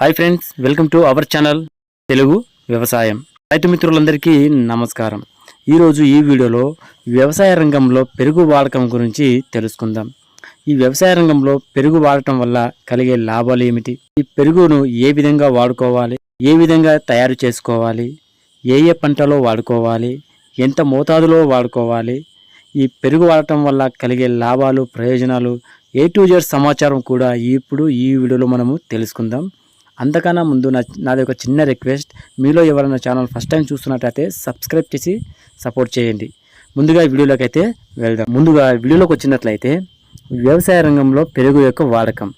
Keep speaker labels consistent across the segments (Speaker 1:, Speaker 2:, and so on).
Speaker 1: Hi friends welcome to our channel Telugu వ్యవసాయం రైతు మిత్రులందరికీ నమస్కారం. ఈరోజు ఈ వీడియోలో వ్యవసాయ రంగంలో పెరుగు వాడకం గురించి తెలుసుకుందాం. ఈ వ్యవసాయ రంగంలో పెరుగు వాడటం వల్ల కలిగే లాభాలు ఏమిటి? ఈ పెరుగును ఏ విధంగా వాడుకోవాలి? ఏ విధంగా తయారు చేసుకోవాలి? ఏ ఏ పంటలో వాడుకోవాలి? ఎంత మోతాదులో వాడుకోవాలి? ఈ పెరుగు వాడటం వల్ల కలిగే లాభాలు ప్రయోజనాలు ఏ టు జెడ్ సమాచారం కూడా ఇప్పుడు ఈ వీడియోలో మనము తెలుసుకుందాం. అంతకన్నా ముందు నా నాది ఒక చిన్న రిక్వెస్ట్. మీలో ఎవరైనా ఛానల్ ఫస్ట్ టైం చూస్తున్నట్టయితే సబ్స్క్రైబ్ చేసి సపోర్ట్ చేయండి. ముందుగా వీడియోలోకి అయితే వెళ్దాం. ముందుగా వీడియోలోకి వచ్చినట్లయితే వ్యవసాయ రంగంలో పెరుగు యొక్క వాడకం.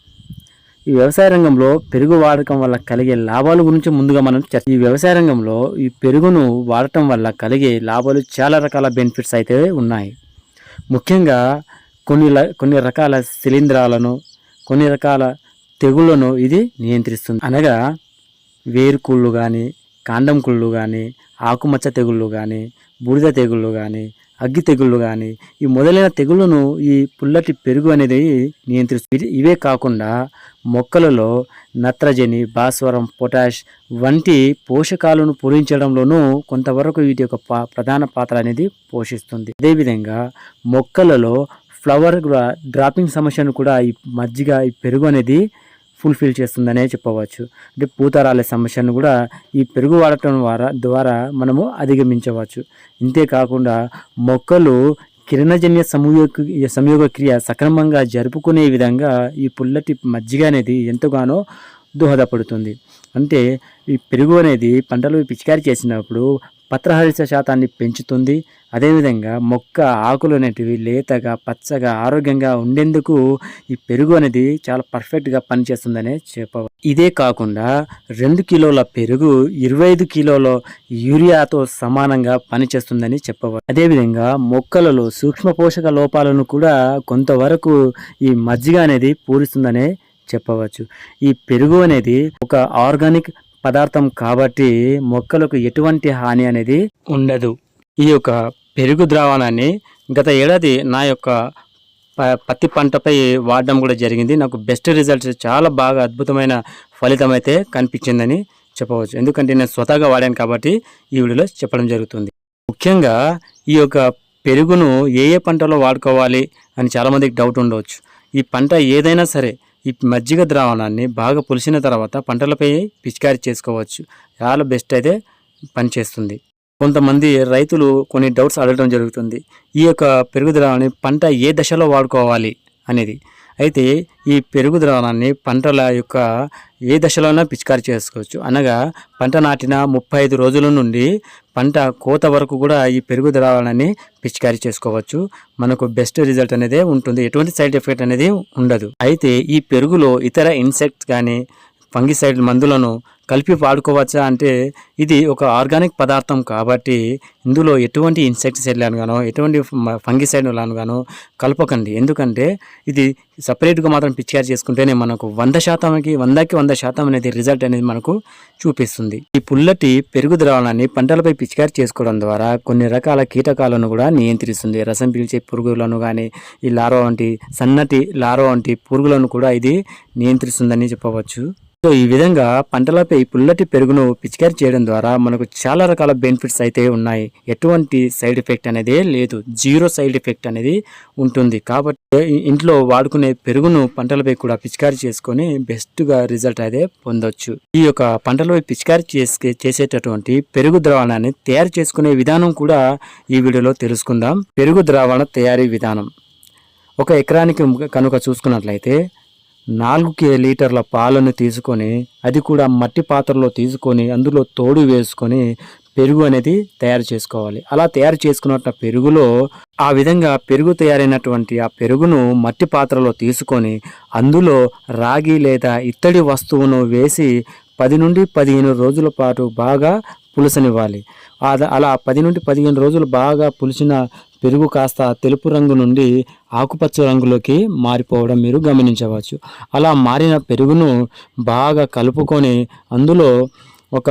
Speaker 1: ఈ వ్యవసాయ రంగంలో పెరుగు వాడకం వల్ల కలిగే లాభాల గురించి ముందుగా మనం చర్చ ఈ వ్యవసాయ రంగంలో ఈ పెరుగును వాడటం వల్ల కలిగే లాభాలు చాలా రకాల బెనిఫిట్స్ అయితే ఉన్నాయి. ముఖ్యంగా కొన్ని ల- కొన్ని రకాల శిలీంధ్రాలను కొన్ని రకాల తెగుళ్ళను ఇది నియంత్రిస్తుంది. అనగా వేరుకుళ్ళు కానీ కాండం కుళ్ళు కానీ ఆకుమచ్చ తెగుళ్ళు కానీ బూడిద తెగుళ్ళు కానీ అగ్గి తెగుళ్ళు కానీ ఈ మొదలైన తెగుళ్ళను ఈ పుల్లటి పెరుగు అనేది నియంత్రిస్తుంది. ఇవే కాకుండా మొక్కలలో నత్రజని భాస్వరం పొటాష్ వంటి పోషకాలను పూరించడంలోనూ కొంతవరకు వీటి యొక్క ప్రధాన పాత్ర అనేది పోషిస్తుంది. అదేవిధంగా మొక్కలలో ఫ్లవర్ డ్రాపింగ్ సమస్యను కూడా ఈ మజ్జిగ ఈ పెరుగు అనేది ఫుల్ఫిల్ చేస్తుందనే చెప్పవచ్చు. అంటే పూతరాలే సమస్యను కూడా ఈ పెరుగు వాడటం ద్వారా ద్వారా మనము అధిగమించవచ్చు. ఇంతేకాకుండా మొక్కలు కిరణజన్య సంయోగ సంయోగ క్రియ సక్రమంగా జరుపుకునే విధంగా ఈ పుల్లటి మజ్జిగ అనేది ఎంతగానో దోహదపడుతుంది. అంటే ఈ పెరుగు అనేది పంటలు పిచికారి చేసినప్పుడు పత్రహరిత శాతాన్ని పెంచుతుంది. అదేవిధంగా మొక్క ఆకులు అనేటివి లేతగా పచ్చగా ఆరోగ్యంగా ఉండేందుకు ఈ పెరుగు అనేది చాలా పర్ఫెక్ట్గా పనిచేస్తుందనే చెప్పవచ్చు ఇదే కాకుండా రెండు కిలోల పెరుగు ఇరవై ఐదు కిలోల యూరియాతో సమానంగా పనిచేస్తుందని చెప్పవచ్చు అదేవిధంగా మొక్కలలో సూక్ష్మ పోషక లోపాలను కూడా కొంతవరకు ఈ మజ్జిగ అనేది పూరిస్తుందనే చెప్పవచ్చు. ఈ పెరుగు అనేది ఒక ఆర్గానిక్ పదార్థం కాబట్టి మొక్కలకు ఎటువంటి హాని అనేది ఉండదు. ఈ యొక్క పెరుగు ద్రావణాన్ని గత ఏడాది నా యొక్క ప- పత్తి పంటపై వాడడం కూడా జరిగింది. నాకు బెస్ట్ రిజల్ట్స్ చాలా బాగా అద్భుతమైన ఫలితం అయితే కనిపించిందని చెప్పవచ్చు. ఎందుకంటే నేను స్వతహాగా వాడాను కాబట్టి ఈ వీడియోలో చెప్పడం జరుగుతుంది. ముఖ్యంగా ఈ యొక్క పెరుగును ఏ ఏ పంటలో వాడుకోవాలి అని చాలామందికి డౌట్ ఉండవచ్చు. ఈ పంట ఏదైనా సరే ఈ మజ్జిగ ద్రావణాన్ని బాగా పులిసిన తర్వాత పంటలపై పిచికారి చేసుకోవచ్చు. చాలా బెస్ట్ అయితే పనిచేస్తుంది. కొంతమంది రైతులు కొన్ని డౌట్స్ అడగడం జరుగుతుంది. ఈ యొక్క పెరుగు ద్రావణాన్ని పంట ఏ దశలో వాడుకోవాలి అనేది. అయితే ఈ పెరుగు ద్రావణాన్ని పంటల యొక్క ఏ దశలోనైనా పిచికారి చేసుకోవచ్చు. అనగా పంట నాటిన ముప్పై ఐదు రోజుల నుండి పంట కోత వరకు కూడా ఈ పెరుగు ద్రావణాన్ని పిచికారి చేసుకోవచ్చు. మనకు బెస్ట్ రిజల్ట్ అనేది ఉంటుంది. ఎటువంటి సైడ్ ఎఫెక్ట్ అనేది ఉండదు. అయితే ఈ పెరుగులో ఇతర ఇన్సెక్ట్స్ కానీ ఫంగిసైడ్ మందులను కలిపి వాడుకోవచ్చా అంటే ఇది ఒక ఆర్గానిక్ పదార్థం కాబట్టి ఇందులో ఎటువంటి ఇన్సెక్టిసైడ్లను గానో ఎటువంటి ఫంగిసైడ్లను గానో కలపకండి. ఎందుకంటే ఇది సపరేట్గా మాత్రం పిచికారి చేసుకుంటేనే మనకు వంద శాతంకి వందకి వంద శాతం అనేది రిజల్ట్ అనేది మనకు చూపిస్తుంది. ఈ పుల్లటి పెరుగు ద్రావణాన్ని పంటలపై పిచికారి చేసుకోవడం ద్వారా కొన్ని రకాల కీటకాలను కూడా నియంత్రిస్తుంది. రసం పీల్చే పురుగులను కానీ ఈ లారో వంటి సన్నటి లారో వంటి పురుగులను కూడా ఇది నియంత్రిస్తుందని చెప్పవచ్చు. సో ఈ విధంగా పంటలపై పుల్లటి పెరుగును పిచికారి చేయడం ద్వారా మనకు చాలా రకాల బెనిఫిట్స్ అయితే ఉన్నాయి. ఎటువంటి సైడ్ ఎఫెక్ట్ అనేది లేదు. జీరో సైడ్ ఎఫెక్ట్ అనేది ఉంటుంది. కాబట్టి ఇంట్లో వాడుకునే పెరుగును పంటలపై కూడా పిచికారి చేసుకొని బెస్ట్గా రిజల్ట్ అయితే పొందొచ్చు. ఈ యొక్క పంటలపై పిచికారి చేసే చేసేటటువంటి పెరుగు ద్రావణాన్ని తయారు చేసుకునే విధానం కూడా ఈ వీడియోలో తెలుసుకుందాం. పెరుగు ద్రావణ తయారీ విధానం. ఒక ఎకరానికి కనుక చూసుకున్నట్లయితే నాలుగు కే- లీటర్ల పాలను తీసుకొని అది కూడా మట్టి పాత్రలో తీసుకొని అందులో తోడు వేసుకొని పెరుగు అనేది తయారు చేసుకోవాలి. అలా తయారు చేసుకున్న పెరుగులో ఆ విధంగా పెరుగు తయారైనటువంటి ఆ పెరుగును మట్టి పాత్రలో తీసుకొని అందులో రాగి లేదా ఇత్తడి వస్తువును వేసి పది నుండి పదిహేను రోజుల పాటు బాగా పులుసనివ్వాలి. అలా పది నుండి పదిహేను రోజులు బాగా పులిసిన పెరుగు కాస్త తెలుపు రంగు నుండి ఆకుపచ్చ రంగులోకి మారిపోవడం మీరు గమనించవచ్చు. అలా మారిన పెరుగును బాగా కలుపుకొని అందులో ఒక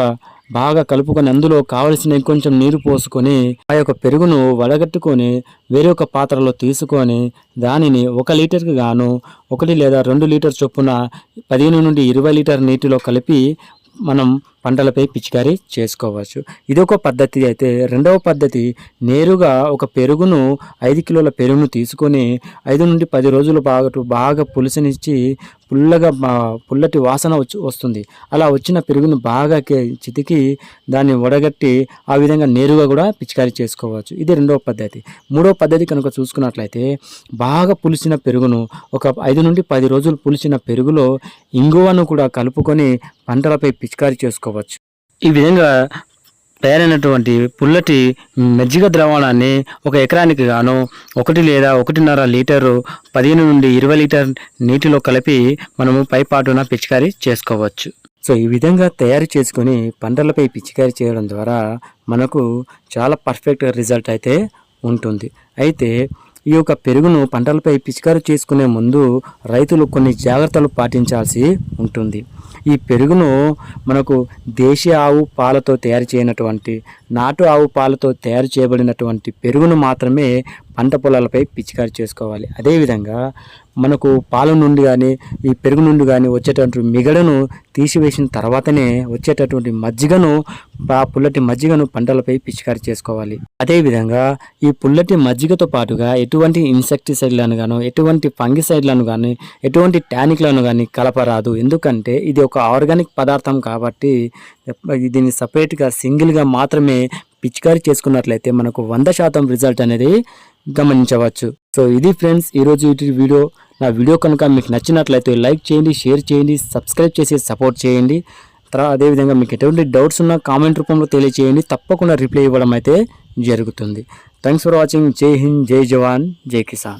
Speaker 1: బాగా కలుపుకొని అందులో కావలసిన కొంచెం నీరు పోసుకొని ఆ యొక్క పెరుగును వడగట్టుకొని వేరే ఒక పాత్రలో తీసుకొని దానిని ఒక లీటర్కి గాను ఒకటి లేదా రెండు లీటర్ చొప్పున పదిహేను నుండి ఇరవై లీటర్ నీటిలో కలిపి మనం పంటలపై పిచికారీ చేసుకోవచ్చు. ఇదొక పద్ధతి అయితే రెండవ పద్ధతి నేరుగా ఒక పెరుగును ఐదు కిలోల పెరుగును తీసుకొని ఐదు నుండి పది రోజుల పాటు బాగా పులుసునిచ్చి పుల్లగా పుల్లటి వాసన వచ్చి వస్తుంది. అలా వచ్చిన పెరుగును బాగా చితికి దాన్ని వడగట్టి ఆ విధంగా నేరుగా కూడా పిచికారీ చేసుకోవచ్చు. ఇది రెండవ పద్ధతి. మూడవ పద్ధతి కనుక చూసుకున్నట్లయితే బాగా పులిసిన పెరుగును ఒక ఐదు నుండి పది రోజులు పులిసిన పెరుగులో ఇంగువను కూడా కలుపుకొని పంటలపై పిచికారీ చేసుకోవచ్చు. ఈ విధంగా తయారైనటువంటి పుల్లటి మజ్జిగ ద్రావణాన్ని ఒక ఎకరానికి గాను ఒకటి లేదా ఒకటిన్నర లీటరు పదిహేను నుండి ఇరవై లీటర్ నీటిలో కలిపి మనము పైపాటున పిచికారీ చేసుకోవచ్చు. సో ఈ విధంగా తయారు చేసుకొని పంటలపై పిచికారీ చేయడం ద్వారా మనకు చాలా పర్ఫెక్ట్ రిజల్ట్ అయితే ఉంటుంది. అయితే ఈ యొక్క పెరుగును పంటలపై పిచికారీ చేసుకునే ముందు రైతులు కొన్ని జాగ్రత్తలు పాటించాల్సి ఉంటుంది. ఈ పెరుగును మనకు దేశీయ ఆవు పాలతో తయారు చేయనటువంటి నాటు ఆవు పాలతో తయారు చేయబడినటువంటి పెరుగును మాత్రమే పంట పొలాలపై పిచికారీ చేసుకోవాలి. అదేవిధంగా మనకు పాల నుండి కానీ ఈ పెరుగు నుండి కానీ వచ్చేటటువంటి మిగడను తీసివేసిన తర్వాతనే వచ్చేటటువంటి మజ్జిగను ఆ పుల్లటి మజ్జిగను పంటలపై పిచికారీ చేసుకోవాలి. అదేవిధంగా ఈ పుల్లటి మజ్జిగతో పాటుగా ఎటువంటి ఇన్సెక్టిసైడ్లను గాను ఎటువంటి ఫంగిసైడ్లను కానీ ఎటువంటి టానిక్లను కానీ కలపరాదు. ఎందుకంటే ఇది ఒక ఆర్గానిక్ పదార్థం కాబట్టి దీన్ని సపరేట్గా సింగిల్గా మాత్రమే పిచికారీ చేసుకున్నట్లయితే మనకు వంద శాతం రిజల్ట్ అనేది గమనించవచ్చు. సో ఇది ఫ్రెండ్స్ ఈరోజు వీడియో. నా వీడియో కనుక మీకు నచ్చినట్లయితే లైక్ చేయండి షేర్ చేయండి సబ్స్క్రైబ్ చేసి సపోర్ట్ చేయండి. తర్వాత అదేవిధంగా మీకు ఎటువంటి డౌట్స్ ఉన్నా కామెంట్ రూపంలో తెలియచేయండి. తప్పకుండా రిప్లై ఇవ్వడం అయితే జరుగుతుంది. థ్యాంక్స్ ఫర్ వాచింగ్ జై హింద్ జై జవాన్ జై కిసాన్